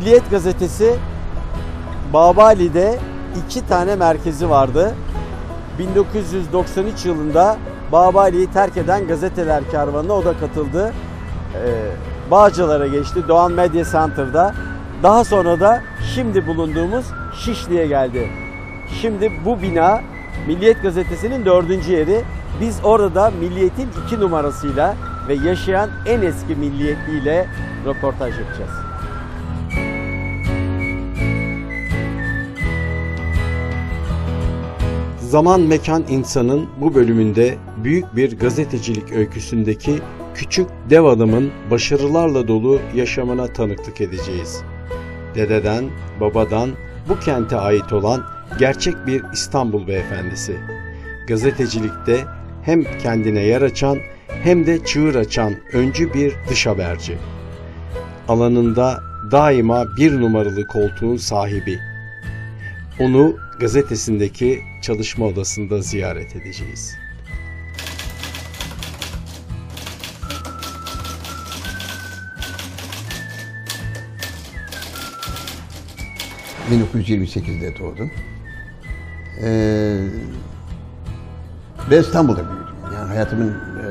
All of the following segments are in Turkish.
Milliyet gazetesi Babali'de iki tane merkezi vardı. 1993 yılında Babali'yi terk eden gazeteler kervanına o da katıldı. Ee, Bağcılar'a geçti Doğan Medya Center'da. Daha sonra da şimdi bulunduğumuz Şişli'ye geldi. Şimdi bu bina Milliyet Gazetesi'nin dördüncü yeri. Biz orada Milliyet'in iki numarasıyla ve yaşayan en eski milliyetliyle röportaj yapacağız. Zaman Mekan İnsan'ın bu bölümünde büyük bir gazetecilik öyküsündeki küçük dev adamın başarılarla dolu yaşamına tanıklık edeceğiz. Dededen, babadan bu kente ait olan gerçek bir İstanbul beyefendisi. Gazetecilikte hem kendine yer açan hem de çığır açan öncü bir dış haberci. Alanında daima bir numaralı koltuğun sahibi. Onu gazetesindeki çalışma odasında ziyaret edeceğiz. ...1928'de doğdum. Ee, ve İstanbul'da büyüdüm. Yani hayatımın e,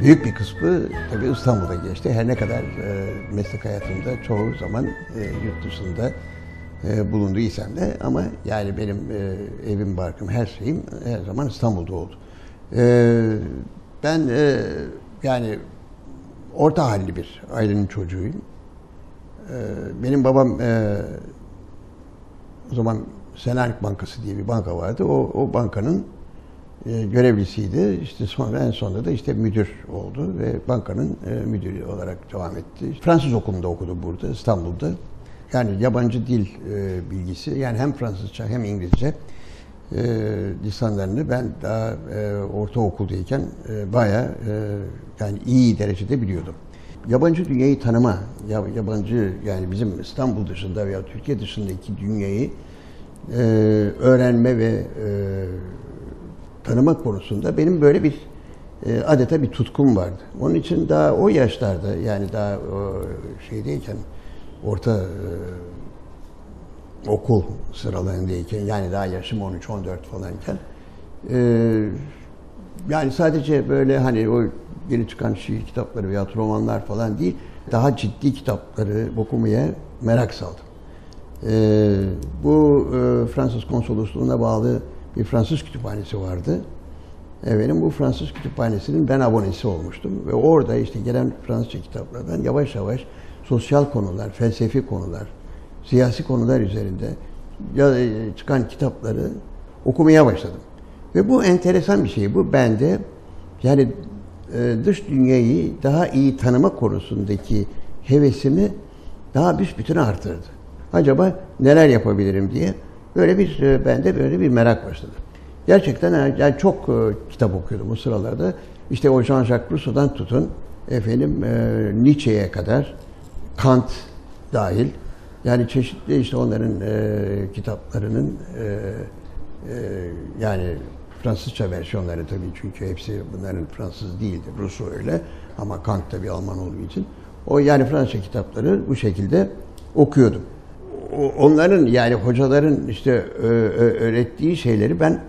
büyük bir kısmı tabii İstanbul'da geçti. Her ne kadar e, meslek hayatımda çoğu zaman e, yurt dışında e, bulunduysam da ama yani benim e, evim, barkım, her şeyim her zaman İstanbul'da oldu. E, ben e, yani orta halli bir ailenin çocuğuyum. E, benim babam e, o zaman Selanik Bankası diye bir banka vardı. O, o bankanın e, görevlisiydi. İşte sonra en sonunda da işte müdür oldu ve bankanın e, müdürü olarak devam etti. Fransız okulunda okudu burada İstanbul'da. Yani yabancı dil e, bilgisi yani hem Fransızca hem İngilizce e, lisanlarını ben daha e, ortaokuldayken e, bayağı e, yani iyi derecede biliyordum. Yabancı dünyayı tanıma, yabancı yani bizim İstanbul dışında veya Türkiye dışındaki dünyayı e, öğrenme ve e, tanıma konusunda benim böyle bir e, adeta bir tutkum vardı. Onun için daha o yaşlarda yani daha o şeydeyken orta e, okul sıralarındayken yani daha yaşım 13-14 falanken e, yani sadece böyle hani o yeni çıkan şiir kitapları veya romanlar falan değil daha ciddi kitapları okumaya merak saldım. E, bu Fransız konsolosluğuna bağlı bir Fransız kütüphanesi vardı. E, benim bu Fransız kütüphanesinin ben abonesi olmuştum. Ve orada işte gelen Fransızca kitaplardan yavaş yavaş sosyal konular, felsefi konular, siyasi konular üzerinde e, çıkan kitapları okumaya başladım. Ve bu enteresan bir şey. Bu bende yani e, dış dünyayı daha iyi tanıma konusundaki hevesimi daha büsbütün artırdı. Acaba neler yapabilirim diye böyle bir e, bende böyle bir merak başladı. Gerçekten yani çok kitap okuyordum o sıralarda. İşte o Jean-Jacques Rousseau'dan tutun efendim Nietzsche'ye kadar Kant dahil yani çeşitli işte onların e, kitaplarının e, e, yani Fransızca versiyonları tabii çünkü hepsi bunların Fransız değildi. Rus'u öyle ama Kant tabii Alman olduğu için. O yani Fransızca kitapları bu şekilde okuyordum. Onların yani hocaların işte öğrettiği şeyleri ben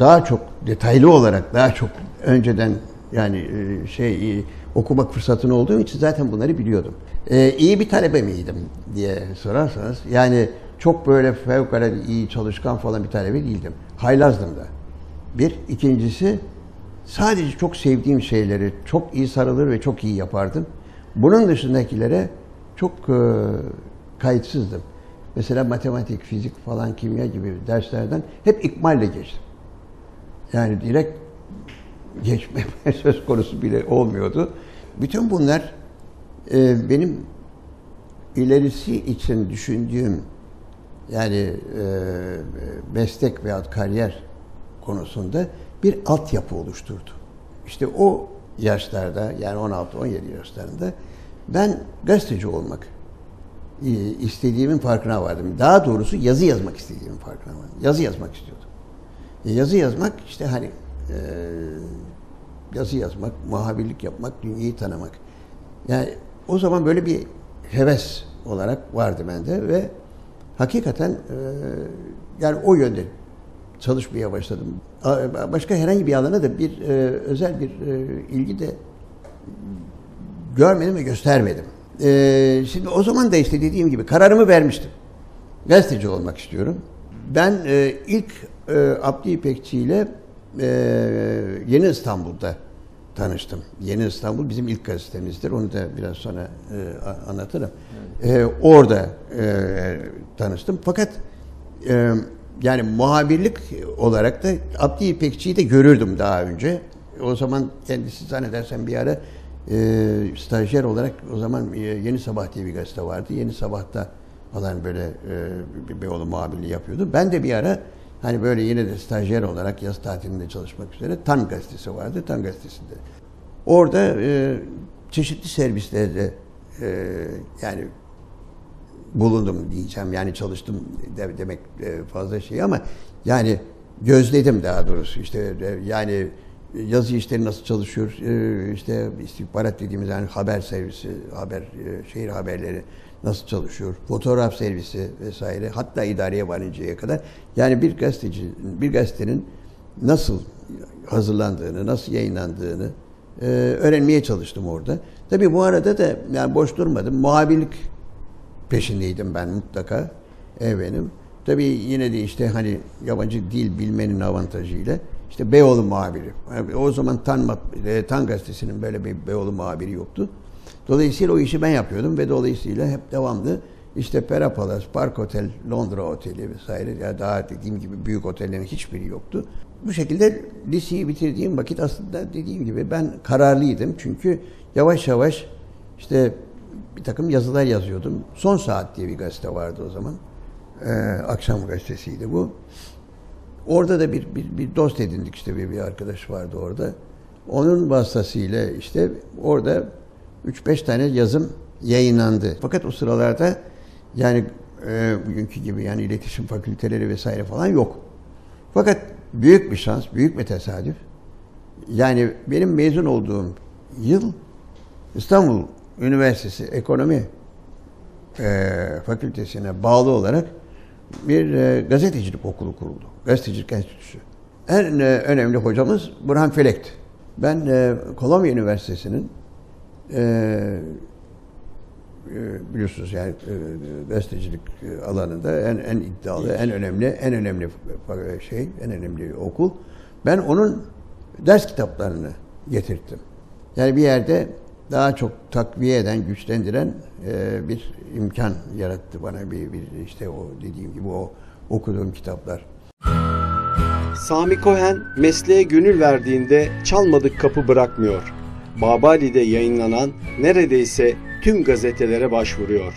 daha çok detaylı olarak daha çok önceden yani e, şey okumak fırsatını olduğum için zaten bunları biliyordum. Ee, iyi bir talebe miydim diye sorarsanız yani çok böyle fevkalade iyi çalışkan falan bir talebe değildim. Haylazdım da. Bir. ikincisi sadece çok sevdiğim şeyleri çok iyi sarılır ve çok iyi yapardım. Bunun dışındakilere çok e, kayıtsızdım. Mesela matematik, fizik falan, kimya gibi derslerden hep ikmalle geçtim. Yani direkt geçme söz konusu bile olmuyordu. Bütün bunlar e, benim ilerisi için düşündüğüm yani e, meslek veya kariyer konusunda bir altyapı oluşturdu. İşte o yaşlarda yani 16-17 yaşlarında ben gazeteci olmak e, istediğimin farkına vardım. Daha doğrusu yazı yazmak istediğimin farkına vardım. Yazı yazmak istiyordum. E, yazı yazmak işte hani e, yazı yazmak, muhabirlik yapmak, dünyayı tanımak. Yani o zaman böyle bir heves olarak vardı bende ve hakikaten e, yani o yönde çalışmaya başladım. Başka herhangi bir alana da bir e, özel bir e, ilgi de görmedim ve göstermedim. Şimdi o zaman da işte dediğim gibi kararımı vermiştim. Gazeteci olmak istiyorum. Ben ilk Abdi İpekçi ile e, Yeni İstanbul'da tanıştım. Yeni İstanbul bizim ilk gazetemizdir. Onu da biraz sonra e, anlatırım. E, orada e, tanıştım. Fakat e, yani muhabirlik olarak da Abdi İpekçi'yi de görürdüm daha önce. O zaman kendisi zannedersem bir ara e, stajyer olarak o zaman e, Yeni Sabah diye bir gazete vardı. Yeni Sabah'ta falan böyle e, bir Beyoğlu muhabirliği yapıyordu. Ben de bir ara hani böyle yine de stajyer olarak yaz tatilinde çalışmak üzere Tan gazetesi vardı. Tan gazetesinde. Orada e, çeşitli servislerde e, yani bulundum diyeceğim. Yani çalıştım de, demek e, fazla şey ama yani gözledim daha doğrusu. İşte e, yani yazı işleri nasıl çalışıyor? E, işte istihbarat dediğimiz yani haber servisi, haber şehir haberleri nasıl çalışıyor? Fotoğraf servisi vesaire hatta idareye varıncaya kadar yani bir gazeteci bir gazetenin nasıl hazırlandığını, nasıl yayınlandığını e, öğrenmeye çalıştım orada. Tabii bu arada da yani boş durmadım. Muhabirlik peşindeydim ben mutlaka efendim. Tabii yine de işte hani yabancı dil bilmenin avantajıyla işte Beyoğlu muhabiri. Yani O zaman Tan, e, Tan gazetesinin böyle bir Beyoğlu muhabiri yoktu. Dolayısıyla o işi ben yapıyordum ve dolayısıyla hep devamlı işte Pera Palace, Park Otel, Londra Oteli vesaire ya daha dediğim gibi büyük otellerin hiçbiri yoktu. Bu şekilde liseyi bitirdiğim vakit aslında dediğim gibi ben kararlıydım. Çünkü yavaş yavaş işte bir takım yazılar yazıyordum. Son Saat diye bir gazete vardı o zaman. Ee, akşam gazetesiydi bu. Orada da bir, bir, bir dost edindik işte bir, bir arkadaş vardı orada. Onun vasıtasıyla işte orada 3-5 tane yazım yayınlandı. Fakat o sıralarda yani e, bugünkü gibi yani iletişim fakülteleri vesaire falan yok. Fakat büyük bir şans, büyük bir tesadüf. Yani benim mezun olduğum yıl İstanbul Üniversitesi Ekonomi e, Fakültesine bağlı olarak bir e, gazetecilik okulu kuruldu. Gazetecilik Enstitüsü. En e, önemli hocamız Burhan Felek'ti. Ben e, Kolombiya Üniversitesi'nin e, e, biliyorsunuz yani gazetecilik e, alanında en en iddialı, en önemli, en önemli şey, en önemli okul. Ben onun ders kitaplarını getirttim. Yani bir yerde daha çok takviye eden, güçlendiren e, bir imkan yarattı bana bir, bir işte o dediğim gibi o okuduğum kitaplar. Sami Cohen mesleğe gönül verdiğinde çalmadık kapı bırakmıyor. Babali'de yayınlanan neredeyse tüm gazetelere başvuruyor.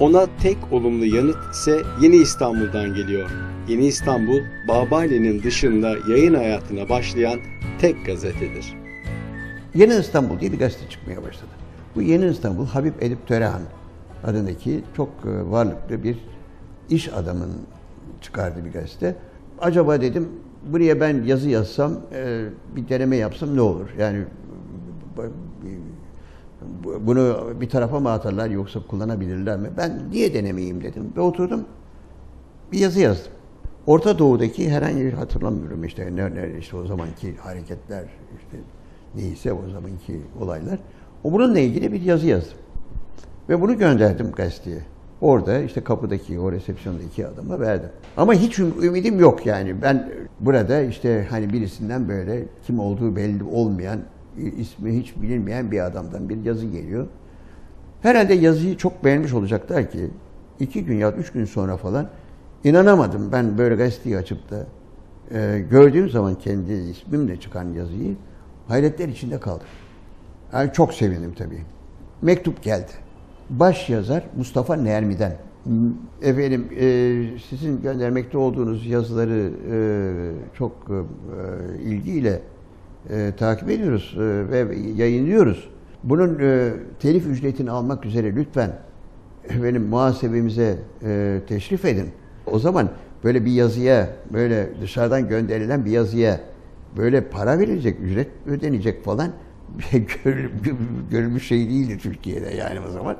Ona tek olumlu yanıt ise Yeni İstanbul'dan geliyor. Yeni İstanbul, Babali'nin dışında yayın hayatına başlayan tek gazetedir. Yeni İstanbul diye bir gazete çıkmaya başladı. Bu Yeni İstanbul Habib Edip Törehan adındaki çok e, varlıklı bir iş adamın çıkardığı bir gazete. Acaba dedim buraya ben yazı yazsam, e, bir deneme yapsam ne olur? Yani bunu bir tarafa mı atarlar yoksa kullanabilirler mi? Ben niye denemeyeyim dedim ve oturdum bir yazı yazdım. Orta Doğu'daki herhangi bir hatırlamıyorum işte ne, ne işte o zamanki hareketler işte neyse o zamanki olaylar. O bununla ilgili bir yazı yazdım. Ve bunu gönderdim gazeteye. Orada işte kapıdaki o resepsiyondaki adama verdim. Ama hiç üm- ümidim yok yani. Ben burada işte hani birisinden böyle kim olduğu belli olmayan, ismi hiç bilinmeyen bir adamdan bir yazı geliyor. Herhalde yazıyı çok beğenmiş olacaklar ki iki gün ya üç gün sonra falan inanamadım. Ben böyle gazeteyi açıp da e, gördüğüm zaman kendi ismimle çıkan yazıyı hayretler içinde kaldım. Yani çok sevindim tabii. Mektup geldi. Baş yazar Mustafa Nermi'den. Efendim e, sizin göndermekte olduğunuz yazıları e, çok e, ilgiyle e, takip ediyoruz e, ve yayınlıyoruz. Bunun e, telif ücretini almak üzere lütfen efendim muhasebemize e, teşrif edin. O zaman böyle bir yazıya, böyle dışarıdan gönderilen bir yazıya böyle para verilecek, ücret ödenecek falan görül- görülmüş şey değildi Türkiye'de yani o zaman.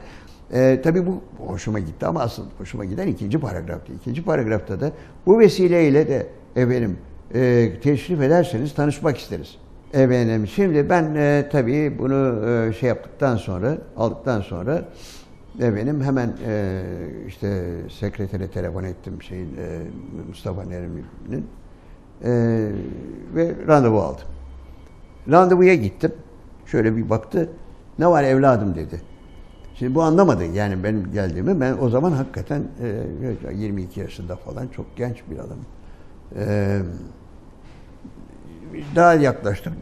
E, tabii bu hoşuma gitti ama asıl hoşuma giden ikinci paragraftı. İkinci paragrafta da bu vesileyle de efendim e, teşrif ederseniz tanışmak isteriz. Efendim şimdi ben e, tabii bunu e, şey yaptıktan sonra, aldıktan sonra efendim hemen e, işte sekretere telefon ettim şeyin e, Mustafa Nerimli'nin e, ve randevu aldım. Randevuya gittim. Şöyle bir baktı. Ne var evladım dedi. Şimdi bu anlamadı yani benim geldiğimi. Ben o zaman hakikaten e, 22 yaşında falan çok genç bir adam. E, daha yaklaştım.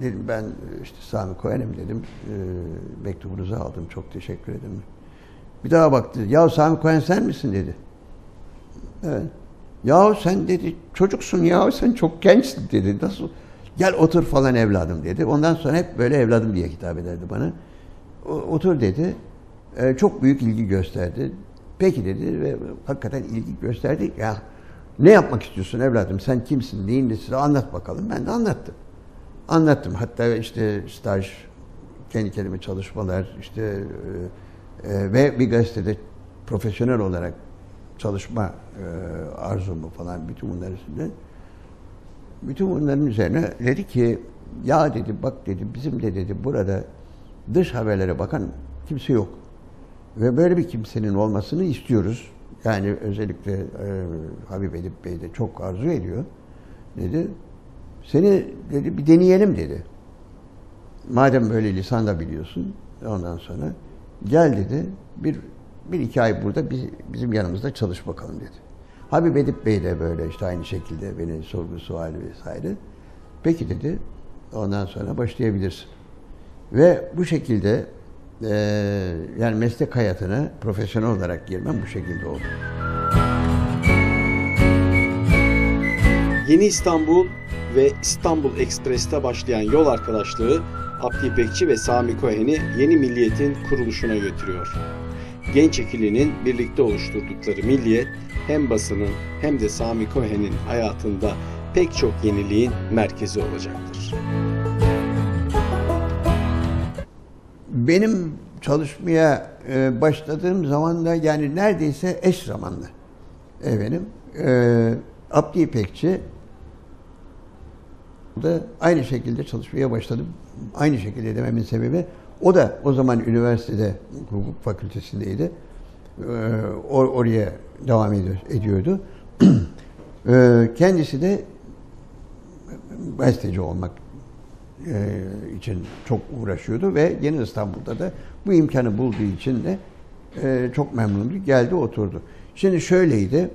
Dedim ben işte Sami Koyen'im dedim. E, mektubunuzu aldım. Çok teşekkür ederim. Bir daha baktı. Ya Sami Koyen sen misin dedi. Evet. Ya sen dedi çocuksun ya sen çok gençsin dedi. Nasıl? Gel otur falan evladım dedi. Ondan sonra hep böyle evladım diye hitap ederdi bana. O, otur dedi. Ee, çok büyük ilgi gösterdi. Peki dedi ve hakikaten ilgi gösterdi. Ya ne yapmak istiyorsun evladım? Sen kimsin? Neyin nesi? Anlat bakalım. Ben de anlattım. Anlattım. Hatta işte staj, kendi kendime çalışmalar, işte e, e, ve bir gazetede profesyonel olarak çalışma e, arzumu falan bütün bunlar üstünde. Bütün bunların üzerine dedi ki ya dedi bak dedi bizim de dedi burada dış haberlere bakan kimse yok. Ve böyle bir kimsenin olmasını istiyoruz. Yani özellikle e, Habib Edip Bey de çok arzu ediyor. Dedi. Seni dedi bir deneyelim dedi. Madem böyle lisan da biliyorsun ondan sonra gel dedi bir bir iki ay burada biz, bizim yanımızda çalış bakalım dedi. Habib Edip Bey de böyle işte aynı şekilde beni sorgu suali vesaire. Peki dedi. Ondan sonra başlayabilirsin. Ve bu şekilde e, yani meslek hayatına profesyonel olarak girmem bu şekilde oldu. Yeni İstanbul ve İstanbul Ekspres'te başlayan yol arkadaşlığı Abdi İpekçi ve Sami Cohen'i Yeni Milliyet'in kuruluşuna götürüyor. Genç ikilinin birlikte oluşturdukları milliyet hem basının hem de Sami Cohen'in hayatında pek çok yeniliğin merkezi olacaktır. Benim çalışmaya e, başladığım zaman da yani neredeyse eş zamanlı efendim e, Abdi İpekçi da aynı şekilde çalışmaya başladım. Aynı şekilde dememin sebebi o da o zaman üniversitede hukuk fakültesindeydi. Ee, or- oraya devam ediyordu. ee, kendisi de gazeteci olmak e, için çok uğraşıyordu ve Yeni İstanbul'da da bu imkanı bulduğu için de e, çok memnundu. Geldi oturdu. Şimdi şöyleydi.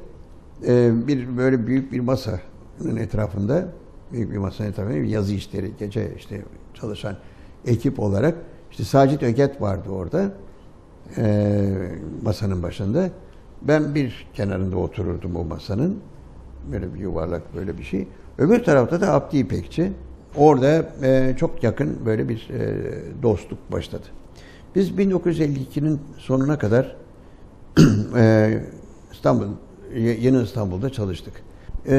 E, bir böyle büyük bir masanın etrafında büyük bir masanın etrafında yazı işleri gece işte çalışan ekip olarak işte Sacit Öget vardı orada e, masanın başında. Ben bir kenarında otururdum o masanın. Böyle bir yuvarlak böyle bir şey. Öbür tarafta da Abdi İpekçi. Orada e, çok yakın böyle bir e, dostluk başladı. Biz 1952'nin sonuna kadar e, İstanbul, Yeni İstanbul'da çalıştık. E,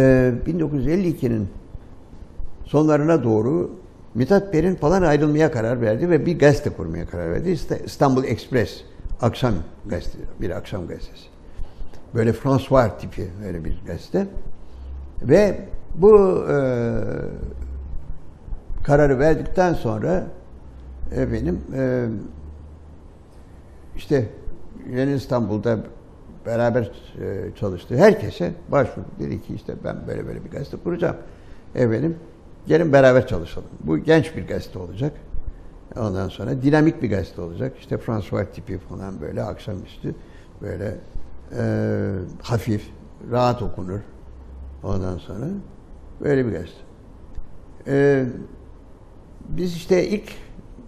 1952'nin sonlarına doğru Mithat Perin falan ayrılmaya karar verdi ve bir gazete kurmaya karar verdi. İstanbul Express, akşam gazete, bir akşam gazetesi. Böyle François tipi öyle bir gazete. Ve bu e, kararı verdikten sonra efendim e, işte Yeni İstanbul'da beraber e, çalıştı. Herkese başvurdu. Dedi ki işte ben böyle böyle bir gazete kuracağım. Efendim gelin beraber çalışalım. Bu genç bir gazete olacak. Ondan sonra dinamik bir gazete olacak. İşte François tipi falan böyle akşamüstü böyle e, hafif, rahat okunur. Ondan sonra böyle bir gazete. E, biz işte ilk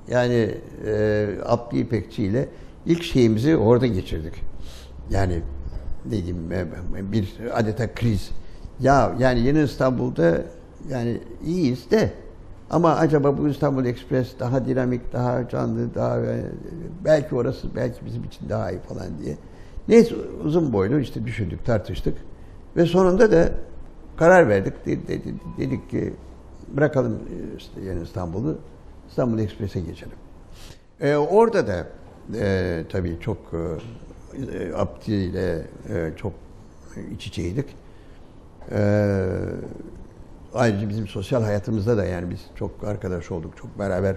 yani e, Abdi İpekçi ile ilk şeyimizi orada geçirdik. Yani dediğim bir adeta kriz. Ya yani Yeni İstanbul'da yani iyiyiz de ama acaba bu İstanbul Express daha dinamik, daha canlı, daha belki orası belki bizim için daha iyi falan diye. Neyse uzun boylu işte düşündük, tartıştık ve sonunda da karar verdik. Dedik ki bırakalım işte yeni İstanbul'u, İstanbul Ekspres'e geçelim. Ee, orada da e, tabii çok e, Abdi ile e, çok iç içeydik. E, ayrıca bizim sosyal hayatımızda da yani biz çok arkadaş olduk, çok beraber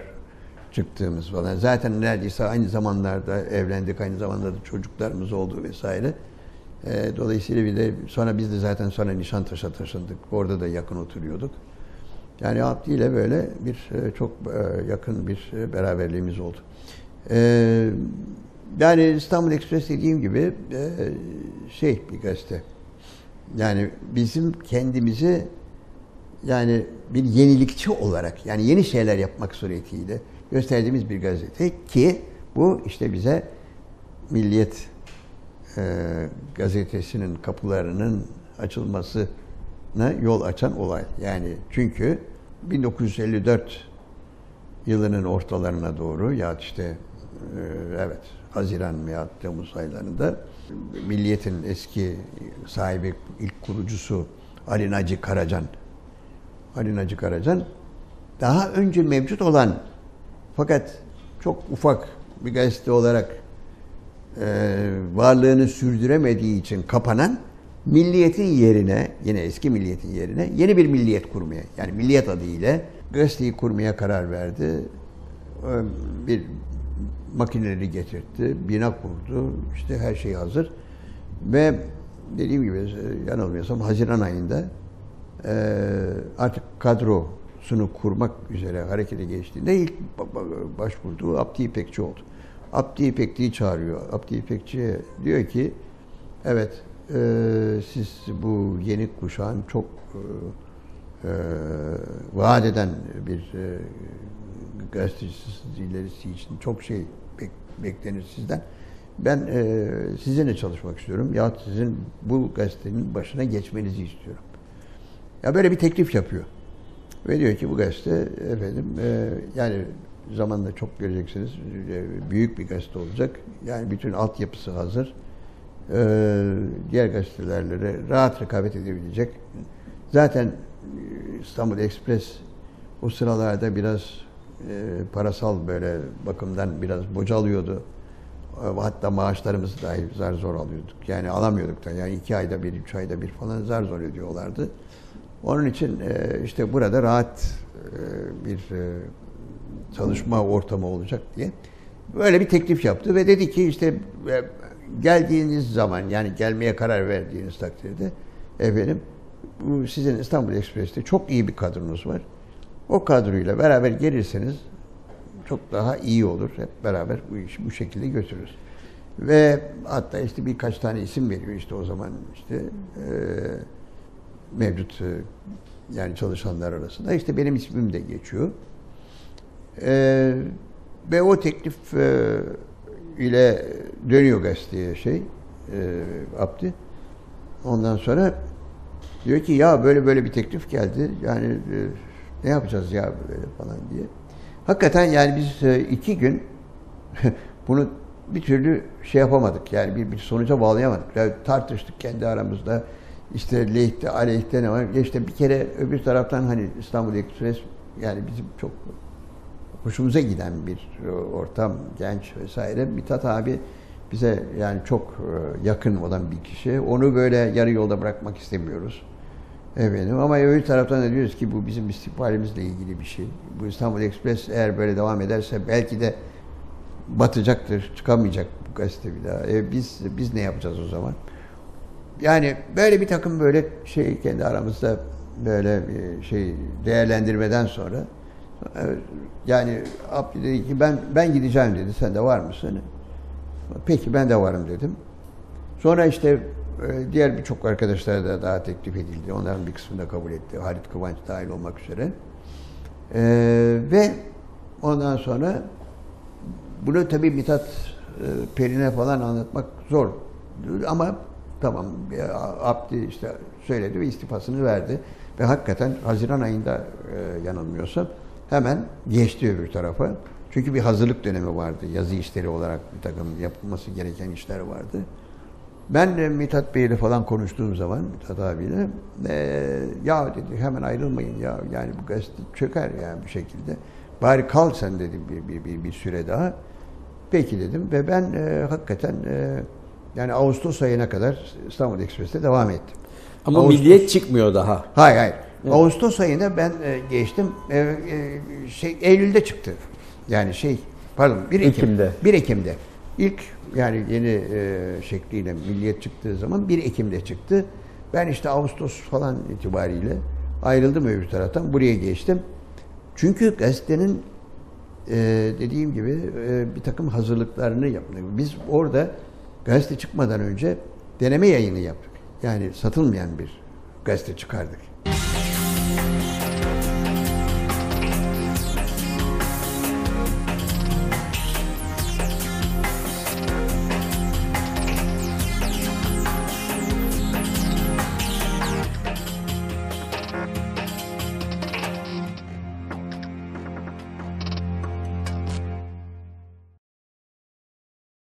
çıktığımız falan. Zaten neredeyse aynı zamanlarda evlendik, aynı zamanda da çocuklarımız oldu vesaire. E, dolayısıyla bir de sonra biz de zaten sonra Nişantaş'a taşındık. Orada da yakın oturuyorduk. Yani Abdi ile böyle bir e, çok e, yakın bir e, beraberliğimiz oldu. Yani İstanbul Express dediğim gibi şey bir gazete. Yani bizim kendimizi yani bir yenilikçi olarak yani yeni şeyler yapmak suretiyle gösterdiğimiz bir gazete ki bu işte bize Milliyet e, gazetesinin kapılarının açılmasına yol açan olay. Yani çünkü 1954 yılının ortalarına doğru ya işte e, evet Haziran veya Temmuz aylarında Milliyet'in eski sahibi, ilk kurucusu Ali Naci Karacan Ali Naci Karacan daha önce mevcut olan fakat çok ufak bir gazete olarak e, varlığını sürdüremediği için kapanan milliyetin yerine, yine eski milliyetin yerine yeni bir milliyet kurmaya, yani milliyet adıyla gazeteyi kurmaya karar verdi. Bir makineleri getirtti, bina kurdu, işte her şey hazır. Ve dediğim gibi yanılmıyorsam Haziran ayında artık kadrosunu kurmak üzere harekete geçtiğinde ilk başvurduğu Abdi İpekçi oldu. Abdi İpekçi'yi çağırıyor. Abdi İpekçi diyor ki evet e, siz bu yeni kuşağın çok e, e, vaat eden bir e, gazetecisi ilerisi için çok şey bek, beklenir sizden. Ben e, sizinle çalışmak istiyorum. Ya sizin bu gazetenin başına geçmenizi istiyorum. Ya böyle bir teklif yapıyor. Ve diyor ki bu gazete efendim e, yani zamanla çok göreceksiniz e, büyük bir gazete olacak. Yani bütün altyapısı hazır diğer gazetelerle rahat rekabet edebilecek. Zaten e, İstanbul Express o sıralarda biraz e, parasal böyle bakımdan biraz bocalıyordu. Hatta maaşlarımızı dahi zar zor alıyorduk. Yani alamıyorduk da. Yani iki ayda bir, üç ayda bir falan zar zor ödüyorlardı. Onun için işte burada rahat bir çalışma ortamı olacak diye böyle bir teklif yaptı ve dedi ki işte geldiğiniz zaman yani gelmeye karar verdiğiniz takdirde efendim sizin İstanbul Ekspres'te çok iyi bir kadronuz var. O kadroyla beraber gelirseniz çok daha iyi olur. Hep beraber bu işi bu şekilde götürürüz. Ve hatta işte birkaç tane isim veriyor işte o zaman işte e, mevcut e, yani çalışanlar arasında. işte benim ismim de geçiyor. E, ve o teklif e, ile dönüyor gazeteye şey e, Abdi. Ondan sonra diyor ki ya böyle böyle bir teklif geldi. Yani e, ne yapacağız ya böyle falan diye. Hakikaten yani biz e, iki gün bunu bir türlü şey yapamadık. Yani bir, bir sonuca bağlayamadık. Yani tartıştık kendi aramızda. İşte lehte, aleyhte ne var. İşte bir kere öbür taraftan hani İstanbul Ekspres yani bizim çok hoşumuza giden bir e, ortam, genç vesaire. Mithat abi bize yani çok e, yakın olan bir kişi. Onu böyle yarı yolda bırakmak istemiyoruz. Efendim ama öbür taraftan da diyoruz ki bu bizim istikbalimizle ilgili bir şey. Bu İstanbul Express eğer böyle devam ederse belki de batacaktır, çıkamayacak bu gazete bir daha. E biz biz ne yapacağız o zaman? Yani böyle bir takım böyle şey kendi aramızda böyle bir şey değerlendirmeden sonra yani Abdi dedi ki ben ben gideceğim dedi. Sen de var mısın? Peki ben de varım dedim. Sonra işte e, diğer birçok arkadaşlara da daha teklif edildi. Onların bir kısmını da kabul etti. Halit Kıvanç dahil olmak üzere. Ee, ve ondan sonra bunu tabii Mithat e, Perin'e falan anlatmak zor. Ama tamam Abdi işte söyledi ve istifasını verdi. Ve hakikaten Haziran ayında e, yanılmıyorsam hemen geçti öbür tarafa. Çünkü bir hazırlık dönemi vardı. Yazı işleri olarak bir takım yapılması gereken işler vardı. Ben de Mithat Bey ile falan konuştuğum zaman Mithat abiyle e, ya dedi hemen ayrılmayın ya yani bu gazete çöker yani bir şekilde. Bari kal sen dedi bir, bir, bir, bir süre daha. Peki dedim ve ben e, hakikaten e, yani Ağustos ayına kadar İstanbul Ekspres'te devam ettim. Ama Ağustos- milliyet çıkmıyor daha. Hayır hayır. Ağustos ayında ben e, geçtim. E, e, şey Eylül'de çıktı. Yani şey pardon 1 Ekim. Ekim'de. 1 Ekim'de. İlk yani yeni e, şekliyle Milliyet çıktığı zaman 1 Ekim'de çıktı. Ben işte Ağustos falan itibariyle ayrıldım öbür taraftan. Buraya geçtim. Çünkü gazetenin e, dediğim gibi e, bir takım hazırlıklarını yaptık. Biz orada gazete çıkmadan önce deneme yayını yaptık. Yani satılmayan bir gazete çıkardık.